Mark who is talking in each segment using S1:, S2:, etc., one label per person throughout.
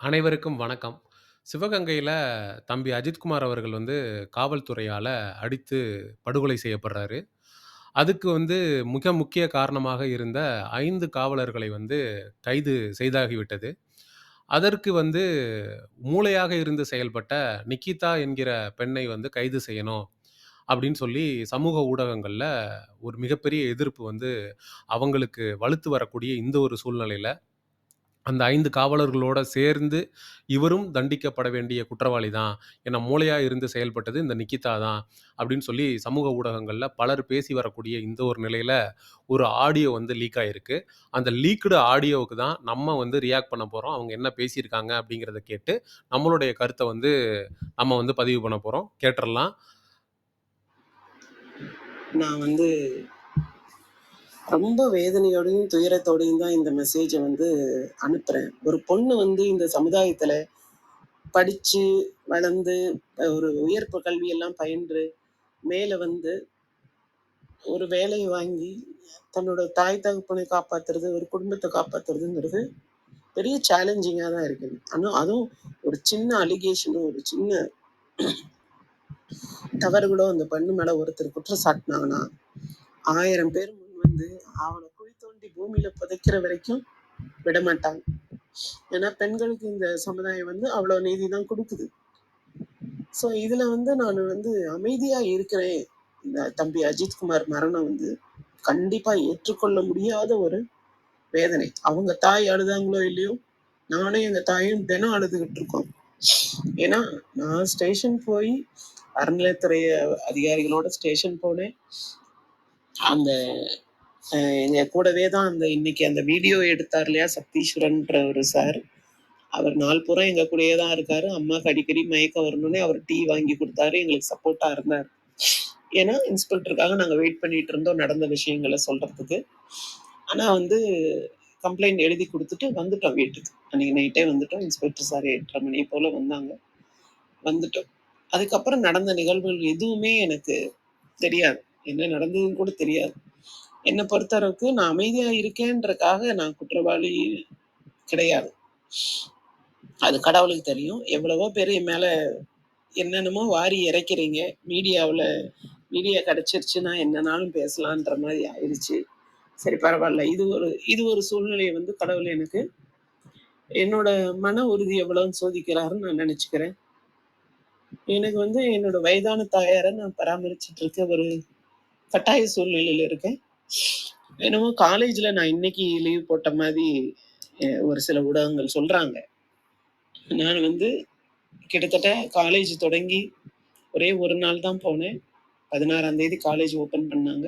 S1: அனைவருக்கும் வணக்கம். சிவகங்கையில தம்பி அஜித்குமார் அவர்கள் வந்து காவல்துறையால அடித்து படுகொலை செய்யப்படுறாரு. அதுக்கு வந்து மிக முக்கிய காரணமாக இருந்த 5 காவலர்களை வந்து கைது செய்தாகிவிட்டது. அதற்கு வந்து மூளையாக இருந்து செயல்பட்ட நிக்கிதா என்கிற பெண்ணை வந்து கைது செய்யணும் அப்படின்னு சொல்லி சமூக ஊடகங்கள்ல ஒரு மிகப்பெரிய எதிர்ப்பு வந்து அவங்களுக்கு வலுத்து வரக்கூடிய இந்த ஒரு சூழ்நிலையில, அந்த ஐந்து காவலர்களோட சேர்ந்து இவரும் தண்டிக்கப்பட வேண்டிய குற்றவாளி தான். ஏன்னா மூளையாக இருந்து செயல்பட்டது இந்த நிக்கிதா தான். அப்படின்னு சொல்லி சமூக ஊடகங்களில் பலர் பேசி வரக்கூடிய இந்த ஒரு நிலையில் ஒரு ஆடியோ வந்து லீக் ஆகிருக்கு அந்த லீக்டு ஆடியோவுக்கு தான் நம்ம வந்து ரியாக்ட் பண்ண போகிறோம் அவங்க என்ன பேசியிருக்காங்க அப்படிங்கிறத கேட்டு, நம்மளுடைய கருத்தை வந்து நம்ம வந்து பதிவு பண்ண போகிறோம் கேட்டுடலாம்
S2: நான் வந்து ரொம்ப வேதனையோடையும், துயரத்தோடையும் தான் இந்த மெசேஜை வந்து அனுப்புறேன். ஒரு பொண்ணு வந்து இந்த சமுதாயத்துல படிச்சு, வளர்ந்து, ஒரு உயர் கல்வி கல்வியெல்லாம் பயின்று, மேல வந்து ஒரு வேலையை வாங்கி, தன்னோட தாய் தகப்பனை காப்பாத்துறது, ஒரு குடும்பத்தை காப்பாத்துறதுங்கிறது பெரிய சேலஞ்சிங்கா தான் இருக்குது. ஆனால் அதுவும் ஒரு சின்ன அலிகேஷனோ, ஒரு சின்ன தவறுகளோ அந்த பெண்ணு மேல ஒருத்தர் குற்றம் சாட்டினாங்கன்னா ஆயிரம் பேர் வந்து அவளை குழி தோண்டி பூமியில புதைக்கிற வரைக்கும் விடமாட்டாங்க. ஏன்னா பெண்களுக்கு இந்த சமுதாயம் வந்து அவ்வளோ நீதி தான் கொடுக்குது ஸோ இதுல வந்து நான் வந்து அமைதியா இருக்கிறேன். இந்த தம்பி அஜித்குமார் மரணம் வந்து கண்டிப்பா ஏற்றுக்கொள்ள முடியாத ஒரு வேதனை. அவங்க தாய் அழுதாங்களோ இல்லையோ, நானும் எங்க தாயும் தினம் அழுதுகிட்டு இருக்கோம். ஏன்னா நான் ஸ்டேஷன் போய் அறநிலையத்துறை அதிகாரிகளோட ஸ்டேஷன் போனேன். அந்த எங்க கூடவே தான் அந்த இன்னைக்கு அந்த வீடியோ எடுத்தார் இல்லையா? சக்தீஸ்வரன்ற ஒரு சார். அவர் நாள் பூரா எங்க கூடயே தான் இருக்காரு. அம்மாக்கு அடிக்கடி மயக்கம் வரணும்னே அவர் டீ வாங்கி கொடுத்தாரு எங்களுக்கு சப்போர்ட்டா இருந்தார் ஏன்னா இன்ஸ்பெக்டருக்காக நாங்க வெயிட் பண்ணிட்டு இருந்தோம் நடந்த விஷயங்களை சொல்றதுக்கு. ஆனா வந்து கம்ப்ளைண்ட் எழுதி கொடுத்துட்டு வந்துட்டோம் வீட்டுக்கு. அன்னைக்கு நைட்டே வந்துட்டோம். இன்ஸ்பெக்டர் சார் 8:30 மணி போல வந்தாங்க. வந்துட்டோம். அதுக்கப்புறம் நடந்த நிகழ்வுகள் எதுவுமே எனக்கு தெரியாது. என்ன நடந்ததுன்னு கூட தெரியாது. என்ன பொறுத்தளவுக்கு நான் அமைதியா இருக்கேன்றக்காக நான் குற்றவாளி கிடையாது. அது கடவுளுக்கு தெரியும். எவ்வளவோ பேர் என் மேல என்னென்னமோ வாரி இறைக்கிறீங்க. மீடியாவில் மீடியா கிடைச்சிருச்சுன்னா என்னனாலும் பேசலான்ற மாதிரி ஆயிடுச்சு சரி பரவாயில்ல இது ஒரு இது ஒரு சூழ்நிலையை வந்து கடவுள் எனக்கு என்னோட மன உறுதி எவ்வளோன்னு சோதிக்கிறாருன்னு நான் நினச்சிக்கிறேன் எனக்கு வந்து என்னோட வயதான தாயாரை நான் பராமரிச்சுட்டு இருக்க ஒரு கட்டாய சூழ்நிலையில் இருக்கேன். என்னமோ காலேஜ்ல நான் இன்னைக்கு லீவ் போட்ட மாதிரி ஒரு சில ஊடகங்கள் சொல்றாங்க. நான் வந்து கிட்டத்தட்ட காலேஜ் தொடங்கி ஒரே ஒரு நாள் தான் போனேன். 16ஆம் தேதி காலேஜ் ஓப்பன் பண்ணாங்க.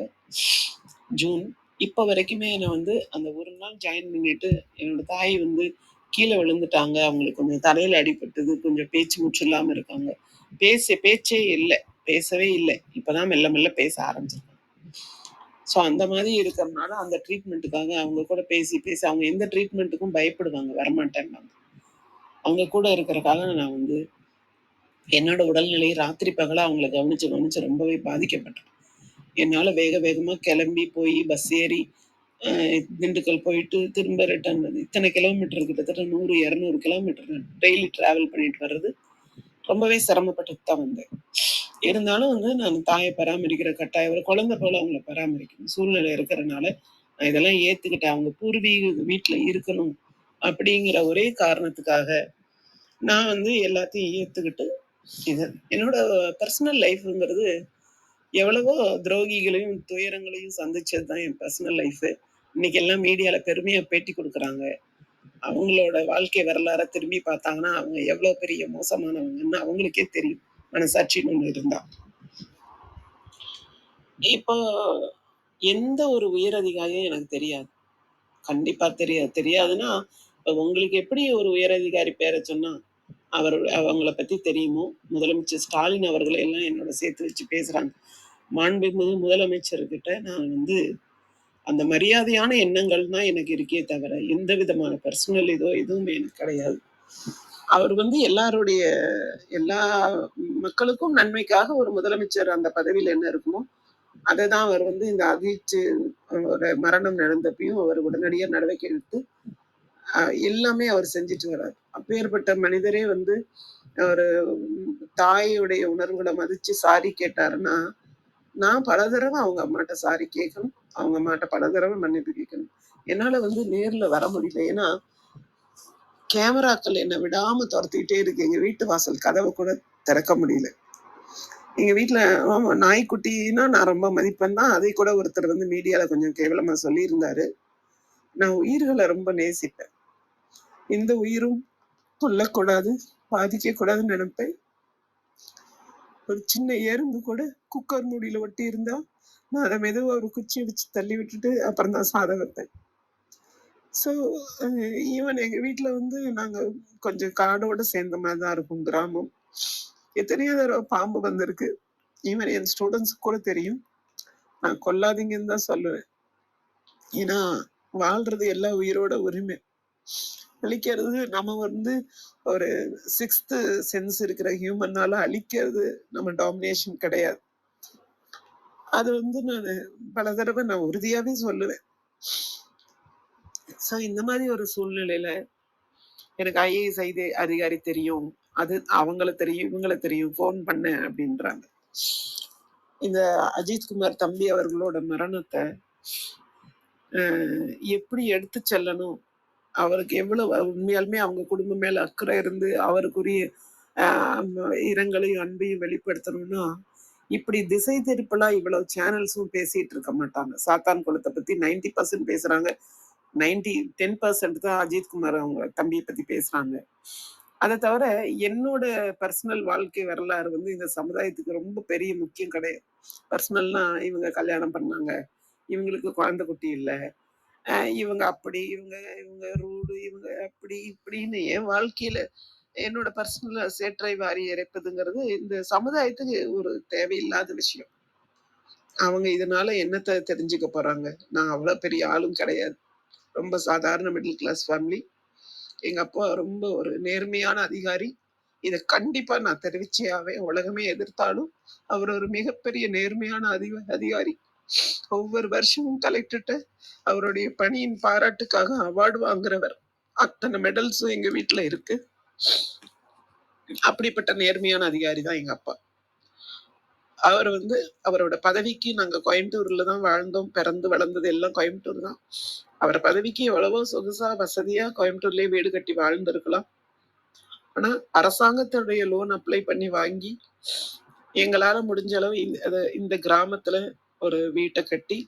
S2: ஜூன். இப்ப வரைக்குமே என்ன வந்து அந்த ஒரு நாள் ஜாயின் பண்ணிட்டு, என்னோட தாய் வந்து கீழே விழுந்துட்டாங்க. அவங்களுக்கு கொஞ்சம் தலையில அடிபட்டது. கொஞ்சம் பேச்சு மூச்சு இல்லாம இருக்காங்க. பேச பேச்சே இல்லை பேசவே இல்லை இப்ப தான் மெல்ல மெல்ல பேச ஆரம்பிச்சிருக்காங்க. ஸோ அந்த மாதிரி இருக்கிறனால அந்த ட்ரீட்மெண்ட்டுக்காக அவங்க கூட பேசி, பேசி அவங்க எந்த ட்ரீட்மெண்ட்டுக்கும் பயப்படுவாங்க. வரமாட்டேன்பாங்க. அவங்க கூட இருக்கிறக்காக நான் வந்து என்னோட உடல்நிலை ராத்திரி பகலாக அவங்கள கவனிச்சு, கவனிச்சு ரொம்பவே பாதிக்கப்பட்டேன். என்னால் வேக வேகமாக கிளம்பி போய் பஸ் ஏறி திண்டுக்கல் போயிட்டு திரும்ப ரிட்டர்ன் வந்து இத்தனை கிலோமீட்டர் கிட்டத்தட்ட நூறு இரநூறு கிலோமீட்டர் டெய்லி டிராவல் பண்ணிட்டு வர்றது ரொம்பவே சிரமப்பட்டு தான் வந்தேன். இருந்தாலும் வந்து நான் தாயை பராமரிக்கிற கட்டாயம் ஒரு குழந்தை போல அவங்கள பராமரிக்கணும் சூழ்நிலை இருக்கிறனால, நான் இதெல்லாம் ஏத்துக்கிட்டேன். அவங்க பூர்வீக வீட்டுல இருக்கணும் அப்படிங்கிற ஒரே காரணத்துக்காக, நான் வந்து எல்லாத்தையும் ஏத்துக்கிட்டு இது என்னோட பர்சனல் லைஃப்ங்கிறது எவ்வளவோ துரோகிகளையும், துயரங்களையும் சந்திச்சது தான் என் பர்சனல் லைஃபு. இன்னைக்கு எல்லாம் மீடியால பெருமையா பேட்டி கொடுக்குறாங்க அவங்களோட வாழ்க்கை வரலாற திரும்பி பார்த்தாங்கன்னா, அவங்க எவ்வளோ பெரிய மோசமானவங்கன்னு அவங்களுக்கே தெரியும். மனசாட்சின்னு ஒண்ணு இருந்தா. இப்போ எந்த ஒரு உயர் அதிகாரியும் எனக்கு தெரியாது. கண்டிப்பா தெரியாது. தெரியாதுன்னா, உங்களுக்கு எப்படி ஒரு உயர் அதிகாரி பேரை சொன்னா, அவர் அவங்கள பத்தி தெரியுமோ, முதலமைச்சர் ஸ்டாலின் அவர்களை எல்லாம் என்னோட சேர்த்து வச்சு பேசுறாங்க. மாண்புமிகு முதலமைச்சர்கிட்ட நான் வந்து அந்த மரியாதையான எண்ணங்கள் தான் எனக்கு இருக்கே தவிர, எந்த விதமான பர்சனல் இதோ எதுவுமே எனக்கு கிடையாது. அவர் வந்து எல்லாருடைய எல்லா மக்களுக்கும் நன்மைக்காக ஒரு முதலமைச்சர் அந்த பதவியில என்ன இருக்குமோ, அத தான் அவர் வந்து இந்த அதிர்ச்சி மரணம் நடந்தப்பயும் அவர் உடனடியா நடவடிக்கை எடுத்து, எல்லாமே அவர் செஞ்சுட்டு வர்றார் அப்பேற்பட்ட மனிதரே வந்து ஒரு தாயுடைய உணர்வுகளை மதிச்சு சாரி கேட்டாருன்னா, நான் பல தடவை அவங்க அம்மாட்ட சாரி கேட்கணும். அவங்க அம்மாட்ட பல தடவை மன்னிப்பு கேட்கணும். என்னால வந்து நேர்ல வர முடியல. ஏன்னா, கேமராக்கள் என்ன விடாம துரத்திக்கிட்டே இருக்கு. எங்க வீட்டு வாசல் கதவை கூட திறக்க முடியல. எங்க வீட்டுல ஆமா நாய்க்குட்டின்னா நான் ரொம்ப மதிப்பேன் தான். அதை கூட ஒருத்தர் வந்து மீடியால கொஞ்சம் கேவலமா சொல்லியிருந்தாரு. நான் உயிர்களை ரொம்ப நேசிப்பேன். எந்த உயிரும் கொல்லக்கூடாது, பாதிக்கக்கூடாதுன்னு நினைப்பேன் ஒரு சின்ன எறும்பு கூட குக்கர் மூடியில ஒட்டி இருந்தா, நான் அதை மெதுவா ஒரு குச்சி வச்சு தள்ளி விட்டுட்டு அப்புறம் தான் சாதம் வைப்பேன். ஸோ ஈவன் எங்கள் வீட்டில் வந்து நாங்கள் கொஞ்சம் காடோட சேர்ந்த மாதிரி தான் இருக்கும் கிராமம். எத்தனையோ தடவை பாம்பு வந்திருக்கு. ஈவன் என் ஸ்டூடெண்ட்ஸுக்கு கூட தெரியும். நான் கொல்லாதீங்கன்னு தான் சொல்லுவேன். ஏன்னா, வாழ்றது எல்லா உயிரோட உரிமை. அழிக்கிறது நம்ம வந்து ஒரு சிக்ஸ்த்து சென்ஸ் இருக்கிற ஹியூமன்னால அழிக்கிறது நம்ம டாமினேஷன் கிடையாது. அது வந்து நான் பல தடவை நான் உறுதியாகவே சொல்லுவேன். ஸோ இந்த மாதிரி ஒரு சூழ்நிலையில, எனக்கு ஐஏஎஸ் ஐதே அதிகாரி தெரியும். அது அவங்கள தெரியும், இவங்கள தெரியும். ஃபோன் பண்ணேன் அப்படின்றாங்க இந்த அஜித்குமார் தம்பி அவர்களோட மரணத்தை எப்படி எடுத்து செல்லணும்? அவருக்கு எவ்வளவு உண்மையாலுமே அவங்க குடும்பம் மேல அக்கறை இருந்து அவருக்குரிய இரங்கலையும், அன்பையும் வெளிப்படுத்தணும்னா, இப்படி திசை திருப்பலா இவ்வளவு சேனல்ஸும் பேசிட்டு இருக்க மாட்டாங்க. சாத்தான் குளத்தை பத்தி 90% பேசுறாங்க. 90 10% தான் அஜித்குமார் அவங்க தம்பியை பத்தி பேசுறாங்க. அதை தவிர என்னோட பர்சனல் வாழ்க்கை வரலாறு வந்து இந்த சமுதாயத்துக்கு ரொம்ப பெரிய முக்கியம் கிடையாது. பர்சனல்னா இவங்க கல்யாணம் பண்ணாங்க. இவங்களுக்கு குழந்தை குட்டி இல்ல. இவங்க அப்படி, இவங்க இவங்க ரூடு, இவங்க அப்படி இப்படின்னு என் வாழ்க்கையில என்னோட பர்சனல் சேற்றை வாரி இறைப்பதுங்கிறது இந்த சமுதாயத்துக்கு ஒரு தேவையில்லாத விஷயம். அவங்க இதனால என்னத்த தெரிஞ்சுக்க போறாங்க? நான் அவ்வளோ பெரிய ஆளும் கிடையாது. ரொம்ப சாதாரண மிடில் கிளாஸ் ஃபேமிலி. எங்க அப்பா ரொம்ப ஒரு நேர்மையான அதிகாரி. இதை கண்டிப்பா நான் தெரிவிச்சே ஆவேன். உலகமே எதிர்த்தாலும், அவர் ஒரு மிகப்பெரிய நேர்மையான அதிக அதிகாரி. ஒவ்வொரு வருஷமும் கலெக்டர்ட்ட அவருடைய பணியின் பாராட்டுக்காக அவார்டு வாங்குறவர். அத்தனை மெடல்ஸும் எங்க வீட்டில் இருக்கு. அப்படிப்பட்ட நேர்மையான அதிகாரி தான் எங்க அப்பா. அவர் வந்து அவரோட பதவிக்கு நாங்க கோயம்புத்தூர்ல தான் வாழ்ந்தோம். பிறந்து வளர்ந்தது எல்லாம் கோயம்புத்தூர் தான். அவர் பதவிக்கு எவ்வளவோ சொகுசா, வசதியா கோயம்புத்தூர்லயே வீடு கட்டி வாழ்ந்திருக்கலாம். ஆனா, அரசாங்கத்துடைய லோன் அப்ளை பண்ணி வாங்கி, எங்களால முடிஞ்ச அளவு இந்த இந்த கிராமத்துல ஒரு வீட்டை கட்டி,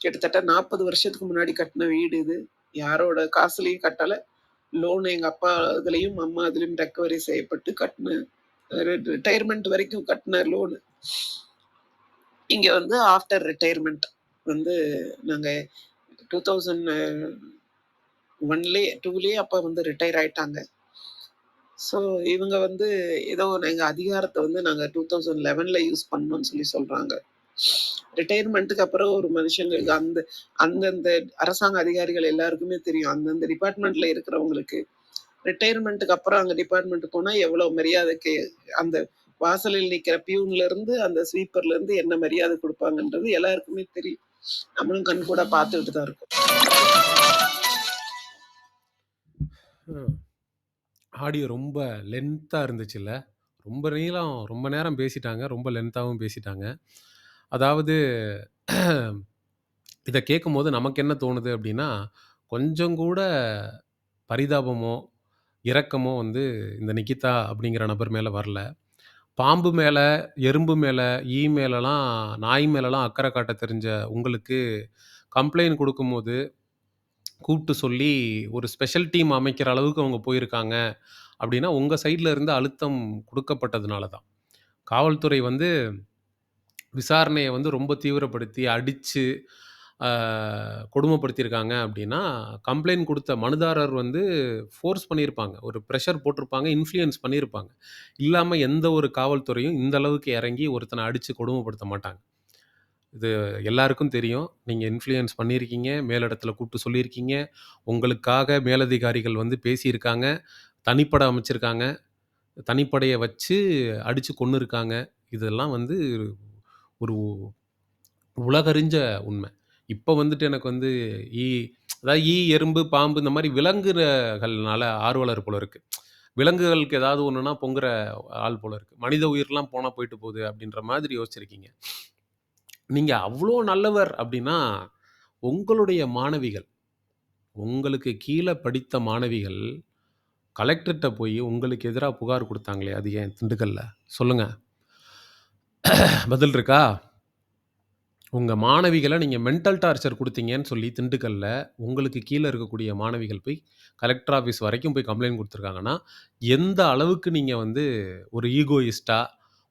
S2: கிட்டத்தட்ட 40 வருஷத்துக்கு முன்னாடி கட்டின வீடு இது. யாரோட காசுலயும் கட்டல. லோன் எங்க அப்பா இதுலயும், அம்மா இதுலயும் ரெக்கவரி செய்யப்பட்டு கட்டின ரிட்டையர்மெண்ட் வரைக்கும் கட்டின லோனு. இங்க வந்து ஆஃப்டர் ரிட்டையர்மெண்ட் வந்து நாங்க 2001லயே 2லயே அப்பா வந்து ரிட்டையர் ஆயிட்டாங்க. ஸோ இவங்க வந்து ஏதோ எங்க அதிகாரத்தை வந்து நாங்க 2011ல யூஸ் பண்ணோம்னு சொல்லி சொல்றாங்க. ரிட்டையர்மெண்ட்டுக்கு அப்புறம் ஒரு மனுஷங்களுக்கு அந்த அந்தந்த அரசாங்க அதிகாரிகள் எல்லாருக்குமே தெரியும். அந்தந்த டிபார்ட்மென்ட்ல இருக்கிறவங்களுக்கு, ரிட்டையர்மெண்ட்டுக்கு அப்புறம் அங்க டிபார்ட்மெண்ட் போனா எவ்வளோ மரியாதைக்கு அந்த வாசலில் நிக்கிற பியூன்ல இருந்து, அந்த ஸ்வீப்பர்ல இருந்து என்ன மரியாதை கொடுப்பாங்கன்றது எல்லாருக்குமே தெரியும். நம்மளும் கண்கூடா பார்த்துக்கிட்டு தான் இருக்கோம்.
S1: ஆடியோ ரொம்ப லென்த்தா இருந்துச்சுல்ல. ரொம்ப நீளம் ரொம்ப நேரம் பேசிட்டாங்க. ரொம்ப லென்த்தாகவும் பேசிட்டாங்க. அதாவது இதை கேட்கும்போது நமக்கு என்ன தோணுது அப்படின்னா கொஞ்சம் கூட பரிதாபமோ, இரக்கமோ வந்து இந்த நிகிதா அப்படிங்கிற நபர் மேல வரல. பாம்பு மேல, எறும்பு மேல, ஈ மேலலாம், நாய் மேலலாம் அக்கறை காட்ட தெரிஞ்ச உங்களுக்கு, கம்ப்ளைண்ட் குடுக்கும்போது, கூப்பிட்டு சொல்லி ஒரு ஸ்பெஷல் டீம் அமைக்கிற அளவுக்கு அவங்க போயிருக்காங்க. அப்படின்னா உங்க சைட்ல இருந்து அழுத்தம் குடுக்கப்பட்டதுனால தான். காவல்துறை வந்து விசாரணைய வந்து ரொம்ப தீவிரப்படுத்தி, அடிச்சு, அ கொடுமைப்படுத்தியிருக்காங்க அப்படின்னா கம்ப்ளைண்ட் குடுத்த மனுதாரர் வந்து ஃபோர்ஸ் பண்ணியிருப்பாங்க. ஒரு பிரஷர் போட்டிருப்பாங்க, இன்ஃப்ளூயன்ஸ் பண்ணியிருப்பாங்க. இல்லாம எந்த ஒரு காவல்துறையும் இந்த அளவுக்கு இறங்கி ஒருத்தன அடிச்சு கொடுமைப்படுத்த மாட்டாங்க. இது எல்லாருக்கும் தெரியும். நீங்க இன்ஃப்ளூயன்ஸ் பண்ணியிருக்கீங்க. மேலிடத்துல கூப்ட்டு சொல்லியிருக்கீங்க. உங்களுக்காக மேலதிகாரிகள் வந்து பேசியிருக்காங்க. தனிப்படை அமைச்சிருக்காங்க. தனிப்படைய வச்சு அடிச்சு கொன்னுருக்காங்க. இதெல்லாம் வந்து ஒரு உலகறிஞ்ச உண்மை இப்ப வந்துட்டு எனக்கு வந்து ஈ அதாவது ஈ, எறும்பு, பாம்பு இந்த மாரி விலங்குகள்னால ஆர்வலர் போல இருக்கு. விலங்குகளுக்கு ஏதாவது ஒண்ணுன்னா பொங்குற ஆள் போல இருக்கு. மனித உயிர்லாம் போனா போயிட்டு போகுது அப்படின்ற மாதிரி யோசிச்சிருக்கீங்க. நீங்க அவ்ளோ நல்லவர் அப்படின்னா, உங்களுடைய மாணவிகள், உங்களுக்கு கீழ படித்த மாணவிகள் கலெக்டர்ட்ட போய் உங்களுக்கு எதிரா புகார் குடுத்தாங்களே, அது ஏன் திண்டுக்கல்ல? சொல்லுங்க. பதில் இருக்கா? உங்க மாணவிகள நீங்க மென்டல் டார்ச்சர் குடுத்தீங்கன்னு சொல்லி திண்டுக்கல்ல, உங்களுக்கு கீழ இருக்கக்கூடிய மாணவிகள் போய் கலெக்டர் ஆஃபீஸ் வரைக்கும் போய் கம்ப்ளைண்ட் குடுத்துருக்காங்கன்னா, எந்த அளவுக்கு நீங்க வந்து ஒரு ஈகோயிஸ்ட்டா,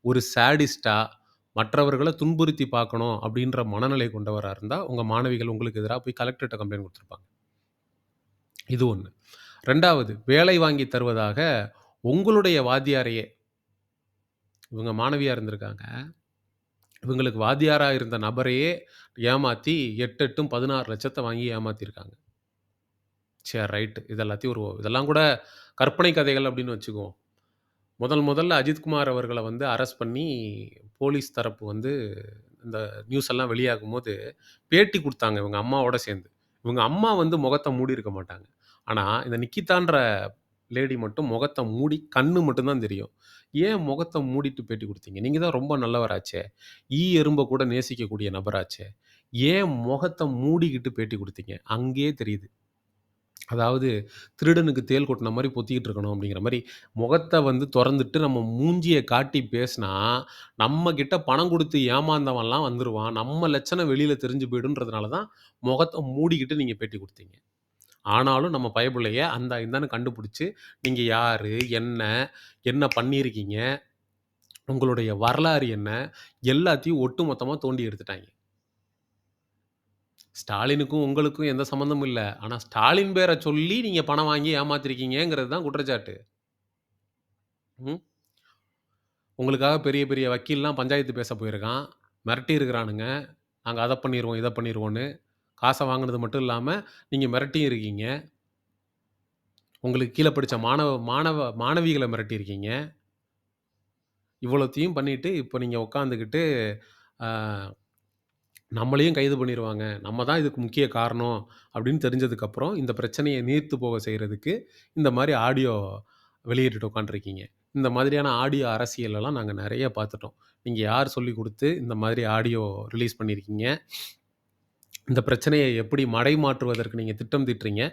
S1: ஒரு சாடிஸ்ட்டா, மற்றவர்கள துன்புறுத்தி பார்க்கணும் அப்படின்ற மனநிலை கொண்டவரா இருந்தா, உங்க மாணவிகள் உங்களுக்கு எதிரா போய் கலெக்டர்ட்ட கம்ப்ளைண்ட் குடுத்துருப்பாங்க. இது 1. 2வது வேலை வாங்கி தருவதாக உங்களுடைய வாத்தியாரையே இவங்க மாணவியா இருந்திருக்காங்க. இவங்களுக்கு வாத்தியாரா இருந்த நபரையே ஏமாத்தி 8, 8ம் 16,00,000த்த வாங்கி ஏமாற்றிருக்காங்க சரி ரைட். இது எல்லாத்தையும் ஒரு இதெல்லாம் கூட கற்பனை கதைகள் அப்படின்னு வச்சுக்குவோம். முதல் முதல்ல அஜித்குமார் அவர்களை வந்து அரெஸ்ட் பண்ணி போலீஸ் தரப்பு வந்து இந்த நியூஸ் எல்லாம் வெளியாகும்போது, பேட்டி கொடுத்தாங்க இவங்க அம்மாவோட சேர்ந்து. இவங்க அம்மா வந்து முகத்தை மூடி இருக்க மாட்டாங்க. ஆனால் இந்த நிக்கிதான்ற லேடி மட்டும் முகத்தை மூடி கண்ணு மட்டும் தான் தெரியும். ஏன் முகத்த மூடிட்டு பேட்டி குடுத்தீங்க? நீங்க தான் ரொம்ப நல்லவராச்சே. ஈ, எறும்ப கூட நேசிக்கக்கூடிய நபராச்சே. ஏன் முகத்த மூடிக்கிட்டு பேட்டி குடுத்தீங்க? அங்கேயே தெரியுது. அதாவது திருடனுக்கு தேள் கொட்டுன மாரி பொத்திக்கிட்டு இருக்கணும் அப்படிங்கிற மாரி, முகத்த வந்து தொறந்துட்டு நம்ம மூஞ்சிய காட்டி பேசினா, நம்ம கிட்ட பணம் குடுத்து ஏமாந்தவன்லாம் வந்துருவான். நம்ம லட்சணம் வெளியில தெரிஞ்சு போயிடும்ன்றதுனால தான் முகத்த மூடிக்கிட்டு நீங்க பேட்டி குடுத்தீங்க. ஆனாலும் நம்ம பயப்புள்ளைய அந்த இந்தான்னு கண்டுபிடிச்சு, நீங்க யாரு? என்ன? என்ன பண்ணியிருக்கீங்க? உங்களுடைய வரலாறு என்ன? எல்லாத்தையும் ஒட்டுமொத்தமா தோண்டி எடுத்துட்டாய்ங்க. ஸ்டாலினுக்கும் உங்களுக்கும் எந்த சம்மந்தமும் இல்ல. ஆனா ஸ்டாலின் பேர சொல்லி நீங்க பணம் வாங்கி ஏமாத்திருக்கீங்கங்கிறது தான் குற்றச்சாட்டு. ம். உங்களுக்காக பெரிய பெரிய வக்கீல்லாம் பஞ்சாயத்து பேச போயிருக்கான். மிரட்டியிருக்கிறானுங்க. நாங்க அத பண்ணிருவோம், இத பண்ணிருவோம்ன்னு. காசை வாங்கினது மட்டும் இல்லாமல் நீங்கள் மிரட்டியும் இருக்கீங்க. உங்களுக்கு கீழே படித்த மாணவ மாணவ மாணவிகளை மிரட்டியிருக்கீங்க. இவ்வளோத்தையும் பண்ணிவிட்டு இப்போ நீங்கள் உட்காந்துக்கிட்டு, நம்மளையும் கைது பண்ணிடுவாங்க நம்ம தான் இதுக்கு முக்கிய காரணம் அப்படின்னு தெரிஞ்சதுக்கப்புறம், இந்த பிரச்சனையை நீர்த்து போக செய்கிறதுக்கு இந்த மாதிரி ஆடியோ வெளியிட்டுட்டு உட்காந்துருக்கீங்க. இந்த மாதிரியான ஆடியோ அரசியலெல்லாம் நாங்கள் நிறைய பார்த்துட்டோம். நீங்கள் யார் சொல்லிக் கொடுத்து இந்த மாதிரி ஆடியோ ரிலீஸ் பண்ணியிருக்கீங்க? இந்த பிரச்சனையை எப்படி மடை மாற்றுவதற்கு நீங்கள் திட்டம் தீட்டுறீங்க?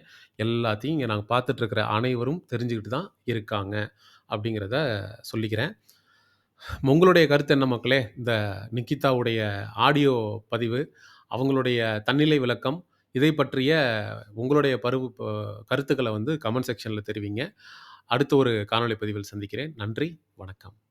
S1: எல்லாத்தையும் இங்கே நாங்கள் பார்த்துட்ருக்கிற அனைவரும் தெரிஞ்சுக்கிட்டு தான் இருக்காங்க. அப்படிங்கிறத சொல்லிக்கிறேன். உங்களுடைய கருத்து என்ன மக்களே? இந்த நிக்கிதாவுடைய ஆடியோ பதிவு, அவங்களுடைய தன்னிலை விளக்கம், இதை பற்றிய உங்களுடைய பருவு கருத்துக்களை வந்து கமெண்ட் செக்ஷனில் தெரிவிங்க. அடுத்த ஒரு காணொலி பதிவில் சந்திக்கிறேன். நன்றி, வணக்கம்.